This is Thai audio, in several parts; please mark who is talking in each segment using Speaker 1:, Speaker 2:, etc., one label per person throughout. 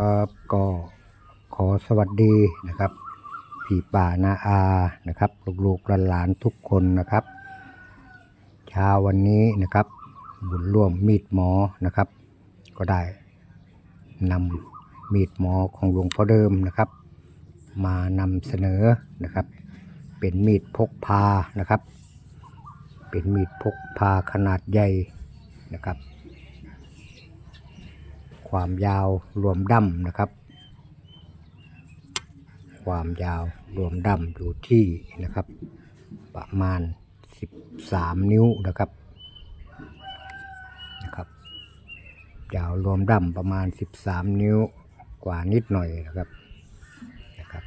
Speaker 1: ครับก็ขอสวัสดีนะครับพี่ป่านาอานะครับลูกๆหลานทุกคนนะครับเช้าวันนี้นะครับบุญร่วมมีดหมอนะครับ ก็ได้นำมีดหมอของหลวงพ่อเดิมนะครับ มานำเสนอนะครับ เป็นมีดพกพานะครับ เป็นมีดพกพาขนาดใหญ่นะครับ ความยาวรวมดั้มนะครับ ความยาวรวมดั้มอยู่ที่นะครับ ประมาณ 13 นิ้วนะครับนะครับ ยาวรวมดั้มประมาณ 13 นิ้วกว่านิดหน่อยนะครับนะครับ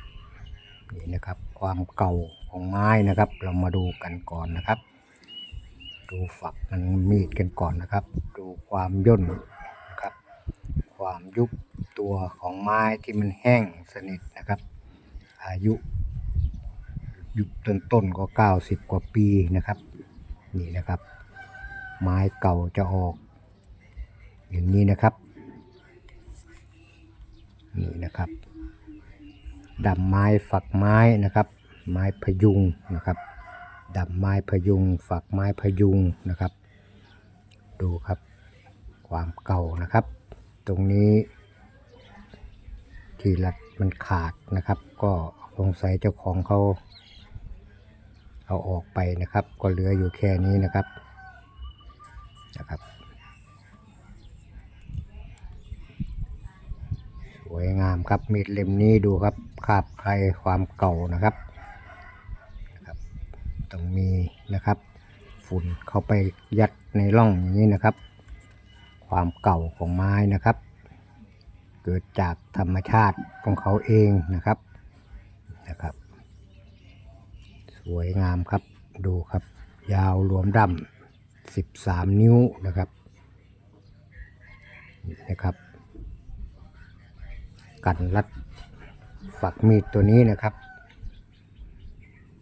Speaker 1: นี่นะครับความเก่าของไม้นะครับ เรามาดูกันก่อนนะครับ ดูฝักมันมีดกันก่อนนะครับ ดูความย่น ความยุบตัวของไม้ที่มันแห้งสนิทนะครับ อายุยุบต้นต้นก็ 90 กว่าปีนะครับ นี่นะครับ ไม้เก่าจะออก อย่างนี้นะครับ นี่นะครับดำไม้ฝักไม้นะครับ ไม้พยุงนะครับดำไม้พยุง ฝักไม้พยุงนะครับ ดูครับ ความเก่านะครับ ตรงนี้ ที่รัดมันขาดนะครับ ก็สงสัยเจ้าของเขาเอาออกไปนะครับ ก็เหลืออยู่แค่นี้นะครับนะครับ สวยงามครับมีดเล่มนี้ดูครับคาบใครความเก่านะครับนะครับต้องมีนะครับ ฝุ่นเข้าไปยัดในร่องอย่างนี้นะครับ ความเก่าของไม้นะครับ เกิดจากธรรมชาติของเขาเองนะครับนะครับ สวยงามครับดูครับ ยาวรวมดำ13 นิ้วนะครับนะครับ กันรัดฝักมีดตัวนี้นะครับ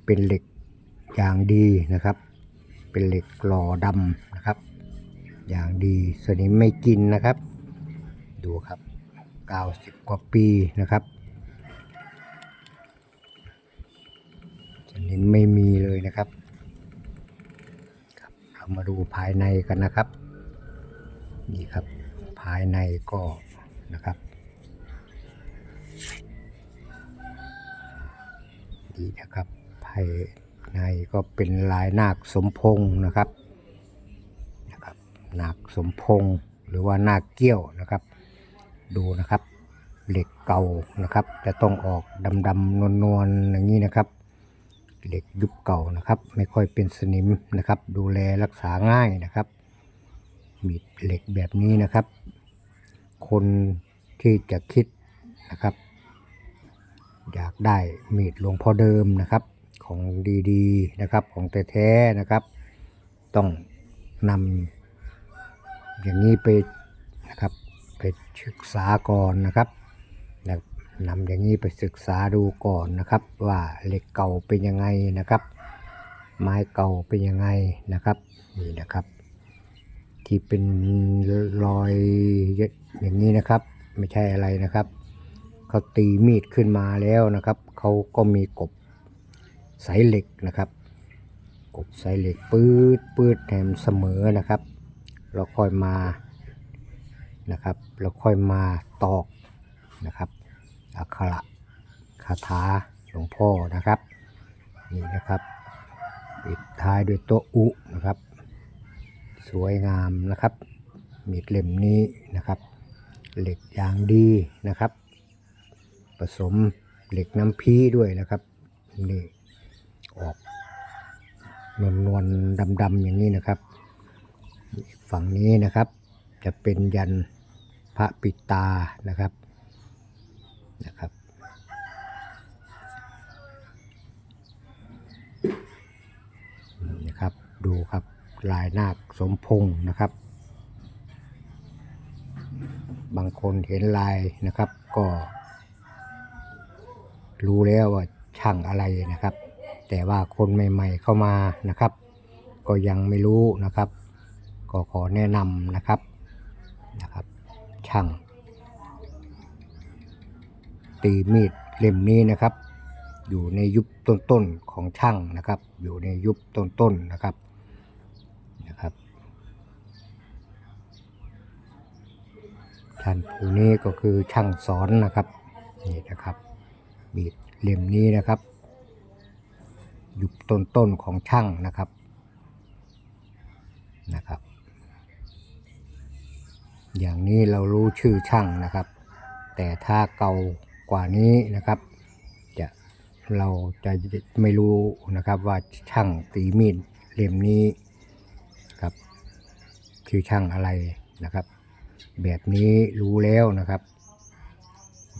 Speaker 1: เป็นเหล็กอย่างดีนะครับ เป็นเหล็กหล่อดำ อย่างดีสนิมไม่กินนะครับ ดูครับ 90 กว่าปีนะครับ สนิมไม่มีเลยนะครับครับ เรามาดูภายในกันนะครับ นี่ครับ ภายในก็นะครับดีนะครับภายในก็เป็นลายนาคสมพงษ์นะครับ นะครับนาคสมพงษ์หรือว่านาคเกี้ยวนะครับ ดูนะครับ เหล็กเก่านะครับ จะต้องออกดำๆนวลๆอย่างนี้นะครับเหล็กยุบเก่านะครับ ไม่ค่อยเป็นสนิมนะครับ ดูแลรักษาง่ายนะครับมีเหล็กแบบนี้นะครับ คนที่จะคิดนะครับ อยากได้มีดหลวงพ่อเดิมนะครับ ของดีๆนะครับของแท้ๆนะครับ ต้องนำ อย่างนี้ไปนะครับไปศึกษาก่อนนะครับแล้วนำอย่างนี้ไปศึกษาดูก่อนนะครับ ว่าเหล็กเก่าเป็นยังไงนะครับ ไม้เก่าเป็นยังไงนะครับนี่นะครับ ที่เป็นรอยอย่างนี้นะครับ ไม่ใช่อะไรนะครับเขาตีมีดขึ้นมาแล้วนะครับเขาก็มีกบสายเหล็กนะครับ กบสายเหล็กปืดปืดแถมเสมอนะครับ เราค่อยมานะครับ เราค่อยมาตอกนะครับอักขระคาถาหลวงพ่อนะครับนี่นะครับปิดท้ายด้วยตัวอุนะครับ สวยงามนะครับ มีดเล่มนี้นะครับ เหล็กอย่างดีนะครับ ผสมเหล็กน้ำพีด้วยนะครับนี่ออกนวลนวลดำดำๆอย่างนี้นะครับ ฝั่งนี้นะครับ จะเป็นยันพระปิตานะครับนะครับ นี่นะครับดูครับลายนาคสมพงษ์นะครับ บางคนเห็นลายนะครับก็ รู้แล้วว่าช่างอะไรนะครับ แต่ว่าคนใหม่ ๆเข้ามานะครับ ก็ยังไม่รู้นะครับ ก็ขอแนะนำนะครับนะครับช่างตีมีดเล่มนี้นะครับ อยู่ในยุคต้นๆของช่างนะครับ อยู่ในยุคต้นๆนะครับนะครับท่านผู้นี้ก็คือช่างสอนนะครับนี่นะครับมีดเล่มนี้นะครับยุคต้นๆของช่างนะครับนะครับ อย่างนี้เรารู้ชื่อช่างนะครับ แต่ถ้าเก่ากว่านี้นะครับ จะเราจะไม่รู้นะครับว่าช่างตีมีดเล่มนี้ครับชื่อช่างอะไรนะครับ แบบนี้รู้แล้วนะครับ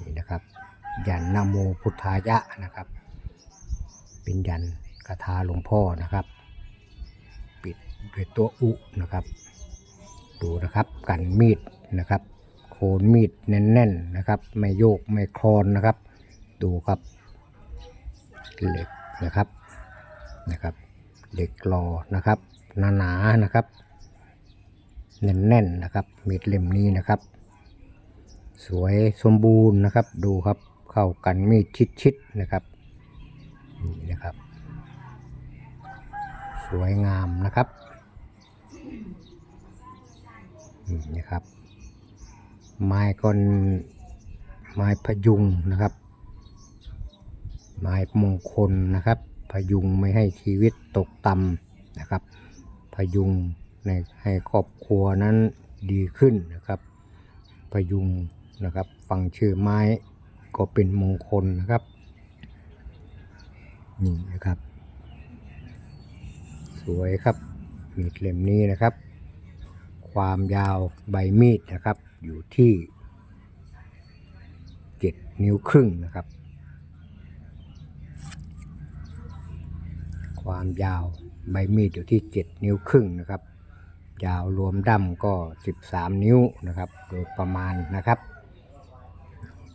Speaker 1: นี่นะครับ ยันนโมพุทธายะนะครับ เป็นยันคาถาหลวงพ่อนะครับ ปิดด้วยตัวอุนะครับ ดูนะครับกันมีดนะครับ โคนมีดแน่นๆนะครับ ไม่โยกไม่คลอนนะครับ ดูครับเหล็กนะครับนะครับเหล็กรอนะครับหนาๆนะครับแน่นๆนะครับมีดเล่มนี้นะครับ สวยสมบูรณ์นะครับ ดูครับเข้ากันมีดชิดๆนะครับนี่นะครับ สวยงามนะครับ นี่นะครับ ไม้ก้อนไม้พยุงนะครับ ไม้มงคลนะครับ พยุงไม่ให้ชีวิตตกต่ำนะครับ พยุงในให้ครอบครัวนั้นดีขึ้นนะครับ พยุงนะครับฟังชื่อไม้ก็เป็นมงคลนะครับนี่นะครับ สวยครับมีดเล่มนี้นะครับ ความยาวใบมีดนะครับ อยู่ที่ 7 นิ้วครึ่งนะครับ ความยาวใบมีดอยู่ที่ 7 นิ้วครึ่งนะครับ ยาวรวมดั้มก็ 13 นิ้วนะครับ โดยประมาณนะครับ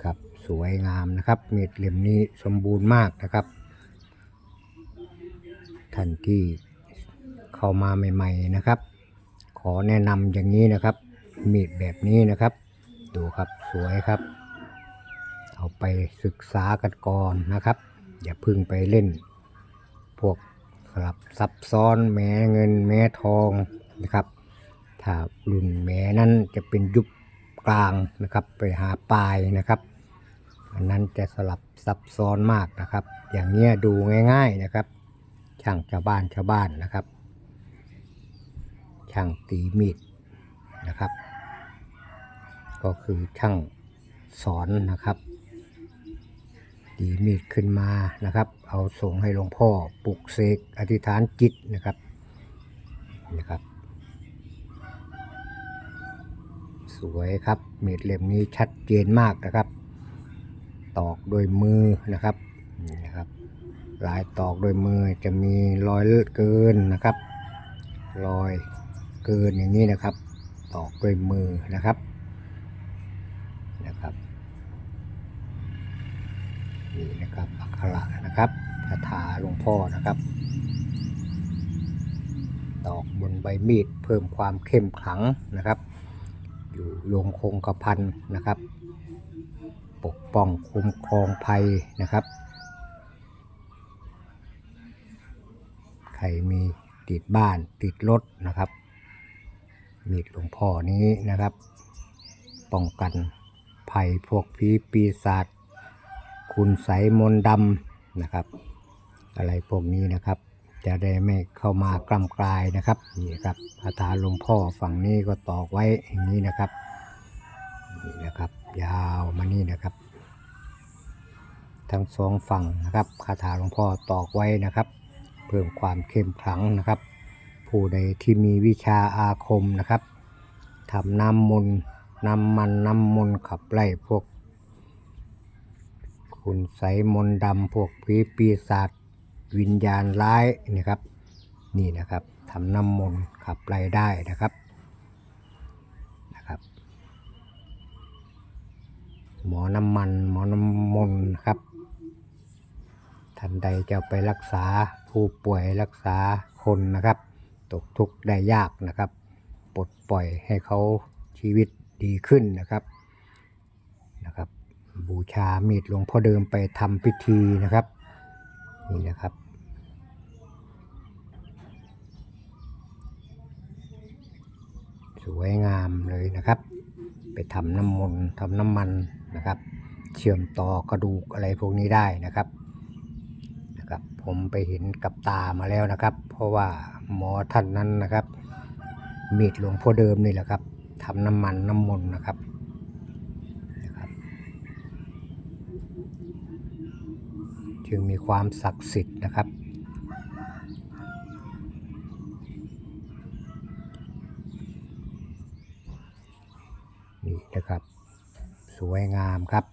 Speaker 1: ครับสวยงามนะครับ มีดเล่มนี้สมบูรณ์มากนะครับ ท่านที่เข้ามาใหม่ ๆนะครับ ขอแนะนำอย่างนี้นะครับ มีดแบบนี้นะครับ ดูครับสวยครับ เอาไปศึกษากันก่อนนะครับ อย่าพึ่งไปเล่น พวกสลับซับซ้อนแม้เงินแม้ทองนะครับ ถ้ารุ่นแม้นั้นจะเป็นยุคกลางนะครับ ไปหาปลายนะครับอันนั้นจะสลับซับซ้อนมากนะครับ อย่างเนี้ยดูง่าย ๆนะครับ ช่างชาวบ้านชาวบ้านนะครับ ช่างตีมีดนะครับ ก็คือช่างสอนนะครับ ตีมีดขึ้นมานะครับ เอาส่งให้หลวงพ่อปลุกเสกอธิษฐานจิตนะครับนะครับสวยครับมีดเล่มนี้ชัดเจนมากนะครับ ตอกโดยมือนะครับนะครับลายตอกโดยมือจะมีรอยเลือดเกินนะครับ รอย เกินอย่างนี้นะครับ ตอกด้วยมือนะครับนะครับนี่นะครับอักขระนะครับคาถาหลวงพ่อนะครับ ตอกบนใบมีดเพิ่มความเข้มขลังนะครับ อยู่โยงคงกระพันนะครับ ปกป้องคุ้มครองภัยนะครับ ใครมีติดบ้านติดรถนะครับ มีดหลวงพ่อนี้นะครับ ป้องกันภัยพวกผีปีศาจคุณไสมนดำนะครับ อะไรพวกนี้นะครับ จะได้ไม่เข้ามากล้ำกลายนะครับนี่ครับคาถาหลวงพ่อฝั่งนี้ก็ตอกไว้อย่างนี้นะครับนี่นะครับ ยาวมานี่นะครับ ทั้งสองฝั่งนะครับคาถาหลวงพ่อตอกไว้นะครับ เพิ่มความเข้มขลังนะครับ ผู้ใดที่มีวิชาอาคมนะครับทำน้ำมนต์น้ำมันน้ำมนต์ขับไล่พวก คุณไสมนต์ดำพวกผีปีศาจวิญญาณร้ายนะครับ นี่นะครับทำน้ำมนต์ขับไล่ได้นะครับนะครับ หมอน้ำมันหมอน้ำมนต์นะครับท่านใดจะไปรักษาผู้ป่วยรักษาคนนะครับ ตกทุกข์ได้ยากนะครับ ปลดปล่อยให้เขาชีวิตดีขึ้นนะครับนะครับ บูชามีดหลวงพ่อเดิมไปทำพิธีนะครับนี่นะครับสวยงามเลยนะครับ ไปทำน้ำมนต์ทำน้ำมันนะครับ เชื่อมต่อกระดูกอะไรพวกนี้ได้นะครับ ผมไปเห็นกับตามาแล้วนะครับ เพราะว่าหมอท่านนั้นนะครับ มีดหลวงพ่อเดิมนี่แหละครับทำน้ำมันน้ำมนต์นะครับนะครับจึงมีความศักดิ์สิทธิ์นะครับ นี่นะครับ สวยงามครับ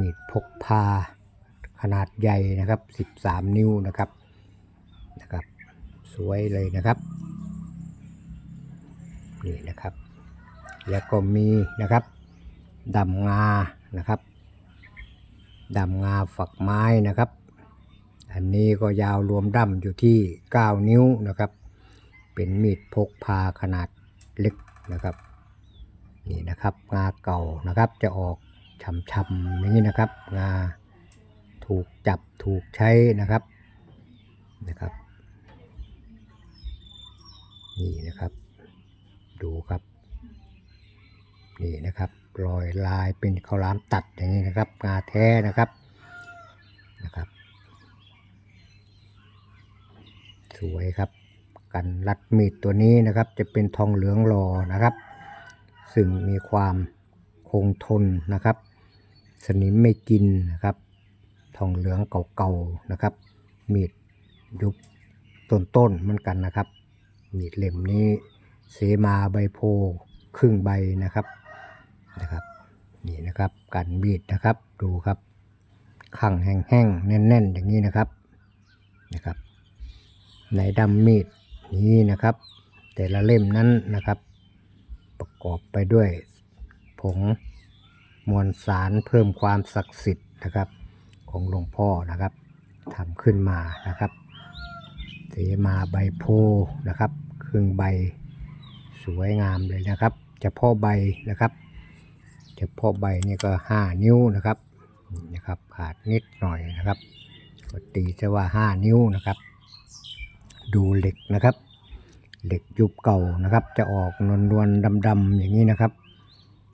Speaker 1: มีดพกพาขนาดใหญ่นะครับ 13 นิ้วนะครับนะครับ สวยเลยนะครับนี่นะครับ แล้วก็มีนะครับดำงานะครับดำงาฝักไม้นะครับ อันนี้ก็ยาวรวมดั้มอยู่ที่ 9 นิ้วนะครับ เป็นมีดพกพาขนาดเล็กนะครับ นี่นะครับงาเก่านะครับจะออก ช้ำๆอย่างนี้นะครับงาถูกจับถูกใช้นะครับนะครับ นี่นะครับ ดูครับ นี่นะครับรอยลายเป็นข้าวหลามตัดอย่างนี้นะครับ งาแท้นะครับนะครับ สวยครับกันรัดมีดตัวนี้นะครับ จะเป็นทองเหลืองหล่อนะครับ ซึ่งมีความคงทนนะครับ สนิมไม่กินนะครับ ทองเหลืองเก่าๆนะครับ มีดยุบต้นๆเหมือนกันนะครับ มีดเล่มนี้เสมาใบโพครึ่งใบนะครับนะครับ นี่นะครับกันมีดนะครับดูครับข้างแห้งๆแน่น ๆ อย่างนี้นะครับนะครับ ในดำมีดนี้นะครับ แต่ละเล่มนั้นนะครับ ประกอบไปด้วยผง มวลสารเพิ่มความศักดิ์สิทธิ์นะครับ ของหลวงพ่อนะครับทำขึ้นมานะครับเสมาใบโพนะครับครึ่งใบสวยงามเลยนะครับเฉพาะใบนะครับเฉพาะใบนี่ก็ 5 นิ้วนะครับนะครับขาดนิดหน่อยนะครับก็ตีจะว่า 5 นิ้วนะครับ ดูเหล็กนะครับ เหล็กยุบเก่านะครับ จะออกนนวลๆดำๆอย่างนี้นะครับ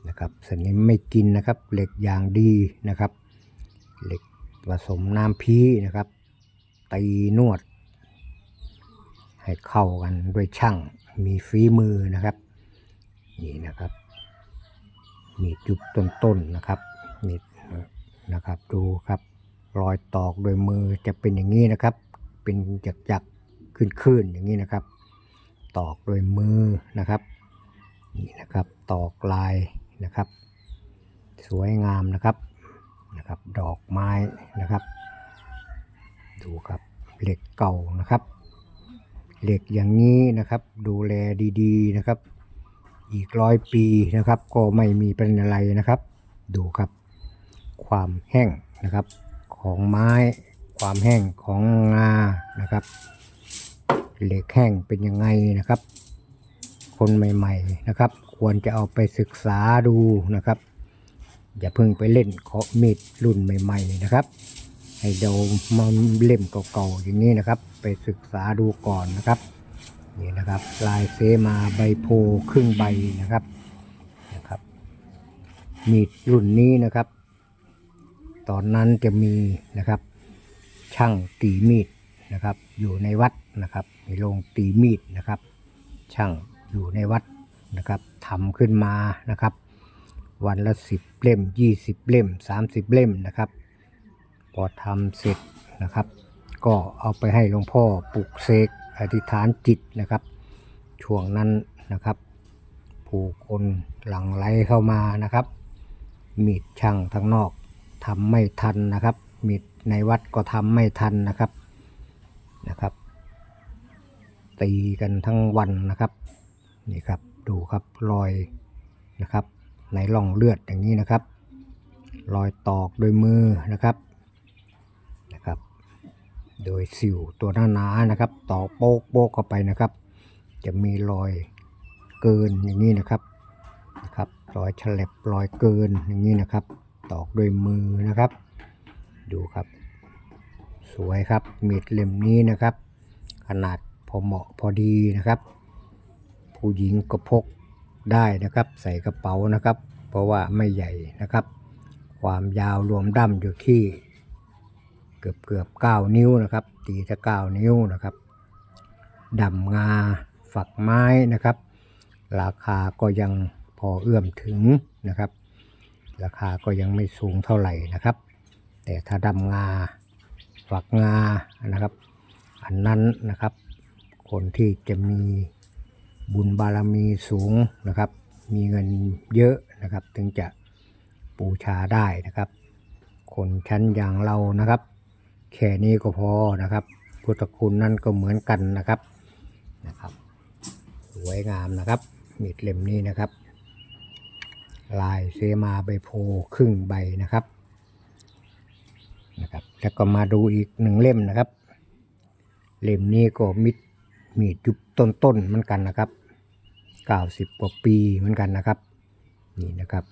Speaker 1: นะครับสนิมไม่กินนะครับ เหล็กอย่างดีนะครับ เหล็กผสมน้ำพีนะครับ ตีนวด ให้เข้ากันด้วยช่างมีฝีมือนะครับนี่นะครับ มีดยุบต้นๆนะครับมีดนะครับดูครับ รอยตอกโดวยมือจะเป็นอย่างนี้นะครับ เป็นจักๆขึ้นๆอย่างนี้นะครับ ตอกโดวยมือนะครับนี่นะครับ ตอกลาย นะครับ สวยงามนะครับนะครับ ดอกไม้นะครับ ดูครับเหล็กเก่านะครับ เหล็กอย่างนี้นะครับ ดูแลดีๆนะครับ อีกร้อยปีนะครับ ก็ไม่มีเป็นอะไรนะครับ ดูครับ ความแห้งนะครับ ของไม้ ความแห้งของงานะครับ เหล็กแห้งเป็นยังไงนะครับ คนใหม่ ๆนะครับ ควรจะเอาไปศึกษาดูนะครับ อย่าเพิ่งไปเล่นเคาะมีดรุ่นใหม่ๆนะครับ ให้เดามาเล่มเก่าๆอย่างนี้นะครับ ไปศึกษาดูก่อนนะครับนี่นะครับลายเซมาใบโพครึ่งใบนะครับนะครับ มีดรุ่นนี้นะครับ ตอนนั้นจะมีนะครับ ช่างตีมีดนะครับ อยู่ในวัดนะครับมีโรงตีมีดนะครับ ช่างอยู่ในวัด นะครับทำขึ้นมานะครับ วันละสิบเล่มยี่สิบเล่มสามสิบเล่มนะครับ พอทำเสร็จนะครับ ก็เอาไปให้หลวงพ่อปลุกเสกอธิษฐานจิตนะครับ ช่วงนั้นนะครับ ผู้คนหลั่งไหลเข้ามานะครับ มีดช่างทางนอกทำไม่ทันนะครับมีดในวัดก็ทำไม่ทันนะครับนะครับ ตีกันทั้งวันนะครับนี่ครับ ดูครับรอยนะครับในร่องเลือดอย่างนี้นะครับ รอยตอกโดยมือนะครับนะครับ โดยสิวตัวหน้าๆนะครับ ตอกโป๊กโป๊กเข้าไปนะครับ จะมีรอยเกินอย่างนี้นะครับนะครับ รอยฉลับรอยเกินอย่างนี้นะครับ ตอกด้วยมือนะครับ ดูครับ สวยครับมีดเล่มนี้นะครับ ขนาดพอเหมาะพอดีนะครับ ผู้หญิงก็พกได้นะครับ ใส่กระเป๋านะครับ เพราะว่าไม่ใหญ่นะครับ ความยาวรวมดั้มอยู่ที่ เกือบเกือบเก้านิ้วนะครับ ตีจะเก้านิ้วนะครับดำงาฝักไม้นะครับ ราคาก็ยังพอเอื้อมถึงนะครับ ราคาก็ยังไม่สูงเท่าไหร่นะครับ แต่ถ้าดำงาฝักงานะครับ อันนั้นนะครับ คนที่จะมี บุญบารมีสูงนะครับ มีเงินเยอะนะครับ ถึงจะบูชาได้นะครับ คนชั้นอย่างเรานะครับ แค่นี้ก็พอนะครับ พุทธคุณนั่นก็เหมือนกันนะครับนะครับ สวยงามนะครับ มีดเล่มนี้นะครับ ลายเซมาใบโพครึ่งใบนะครับนะครับ แล้วก็มาดูอีกหนึ่งเล่มนะครับ เล่มนี้ก็มิด มีดยุบต้นๆเหมือนกันนะครับ90กว่าปีเหมือนกันนะครับ นี่นะครับ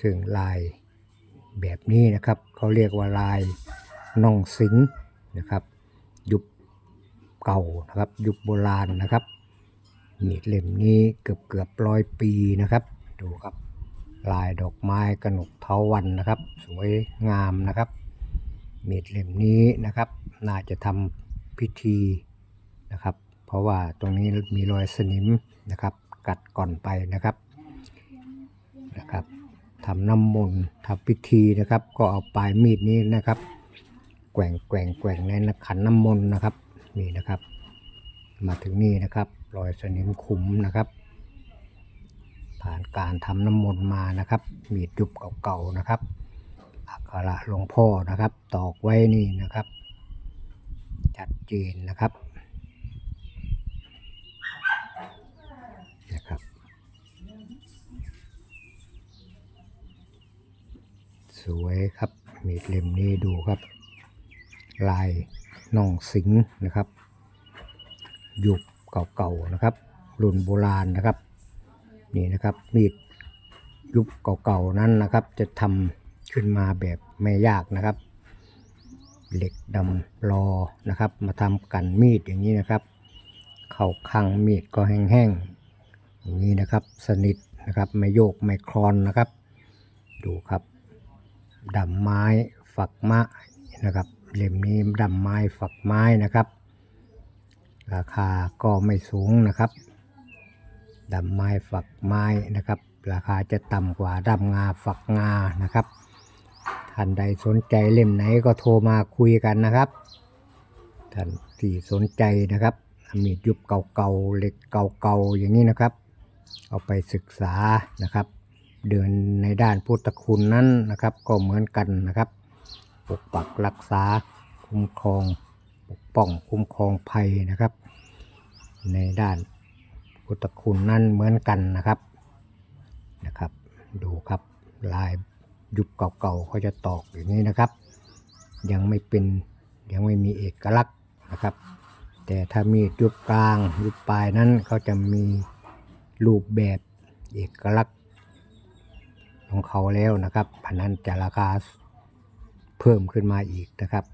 Speaker 1: ซึ่งลายแบบนี้นะครับเขาเรียกว่าลายน่องสิงนะครับ ยุคเก่านะครับ ยุคโบราณนะครับ มีดเล่มนี้เกือบเกือบร้อยปีนะครับ ดูครับ ลายดอกไม้กระหนกเทาวันนะครับ สวยงามนะครับ มีดเล่มนี้นะครับ น่าจะทำ พิธีนะครับ เพราะว่าตรงนี้มีรอยสนิมนะครับ กัดก่อนไปนะครับนะครับทำน้ำมนต์ทำพิธีนะครับ ก็เอาปลายมีดนี้นะครับแกว่งแกว่งแกว่งในขันน้ำมนต์นะครับนี่นะครับ มาถึงนี่นะครับรอยสนิมขุมนะครับ ผ่านการทำน้ำมนต์มานะครับ มีดยุบเก่าๆนะครับอักขระหลวงพ่อนะครับ ตอกไว้นี่นะครับ ชัดเจนนะครับนะครับ สวยครับมีดเล่มนี้ดูครับ ลายน่องสิงนะครับยุคเก่าๆนะครับ รุ่นโบราณนะครับ นี่นะครับมีดยุคเก่าๆนั้นนะครับ จะทำขึ้นมาแบบไม่ยากนะครับ เหล็กดำรอนะครับ มาทำกันมีดอย่างนี้นะครับ เข้าข้างมีดก็แห้งๆอย่างนี้นะครับ สนิทนะครับไม่โยกไม่คลอนนะครับ ดูครับดำไม้ฝักไม้นะครับเล่มนี้ดำไม้ฝักไม้นะครับ ราคาก็ไม่สูงนะครับดำไม้ฝักไม้นะครับ ราคาจะต่ำกว่าดำงาฝักงานะครับ ท่านใดสนใจเล่มไหนก็โทรมาคุยกันนะครับท่านที่สนใจนะครับมีดยุบเก่าๆเหล็กเก่าๆอย่างนี้นะครับ เอาไปศึกษานะครับ เดินในด้านพุทธคุณนั้นนะครับ ก็เหมือนกันนะครับ ปกปักรักษาคุ้มครองปกป้องคุ้มครองภัยนะครับ ในด้านพุทธคุณนั่นเหมือนกันนะครับนะครับ ดูครับลาย ยุคเก่าๆเขาจะตอกอย่างนี้นะครับ ยังไม่เป็นยังไม่มีเอกลักษณ์นะครับ แต่ถ้ามีดยุคกลางยุคปลายนั้นเขาจะมีรูปแบบเอกลักษณ์ของเขาแล้วนะครับอันนั้นจะราคาเพิ่มขึ้นมาอีกนะครับ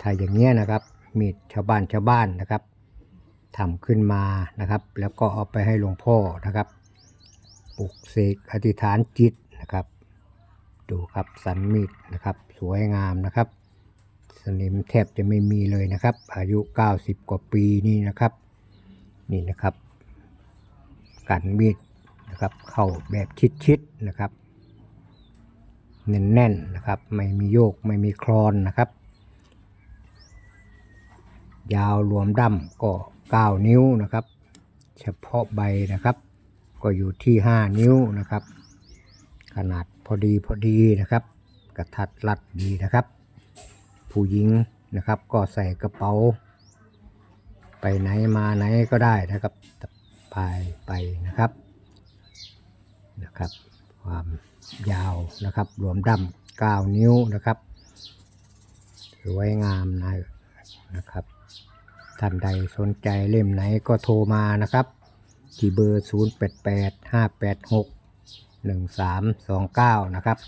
Speaker 1: ถ้าอย่างเงี้ยนะครับมีดชาวบ้านชาวบ้านนะครับทำขึ้นมานะครับ แล้วก็เอาไปให้หลวงพ่อนะครับปลุกเสกอธิษฐานจิต ดูครับสันมีดนะครับ สวยงามนะครับ สนิมแทบจะไม่มีเลยนะครับ อายุ 90 กว่าปีนี่นะครับ นี่นะครับ กันมีดนะครับ เข้าแบบชิดๆนะครับแน่นๆนะครับ ไม่มีโยกไม่มีคลอนนะครับ ยาวรวมดั้มก็ 9 นิ้วนะครับ เฉพาะใบนะครับ ก็อยู่ที่ 5 นิ้วนะครับ ขนาด พอดีพอดีนะครับ กระทัดรัดดีนะครับ ผู้หญิงนะครับก็ใส่กระเป๋า ไปไหนมาไหนก็ได้นะครับพายไปนะครับนะครับ ความยาวนะครับ รวมดั้ม9นิ้วนะครับสวยงามนะนะครับท่านใดสนใจเล่มไหนก็โทรมานะครับ ที่เบอร์ 0 8 8 5 8 6 1 3 2 9 นะครับ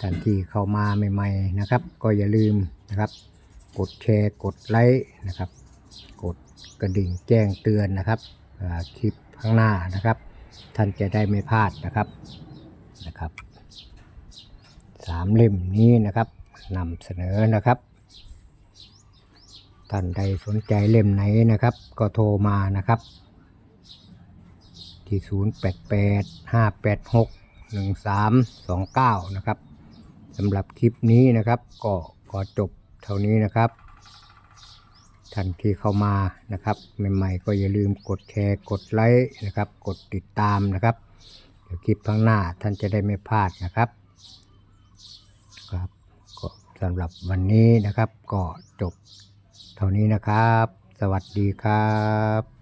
Speaker 1: ท่านที่เข้ามาใหม่ๆนะครับ ก็อย่าลืมนะครับ กดแชร์กดไลค์นะครับ กดกระดิ่งแจ้งเตือนนะครับคลิปข้างหน้านะครับ ท่านจะได้ไม่พลาดนะครับนะครับสามเล่มนี้นะครับนำเสนอนะครับท่านใดสนใจเล่มไหนนะครับ ก็โทรมานะครับ ที่ 0 8 8 5 8 6 1 3 2 9 นะครับสำหรับคลิปนี้นะครับ ก็ขอจบเท่านี้นะครับท่านที่เข้ามานะครับใหม่ๆก็อย่าลืมกดแชร์กดไลค์นะครับ กดติดตามนะครับเดี๋ยวคลิปข้างหน้าท่านจะได้ไม่พลาดนะครับครับก็สำหรับวันนี้นะครับ ก็จบเท่านี้นะครับ สวัสดีครับ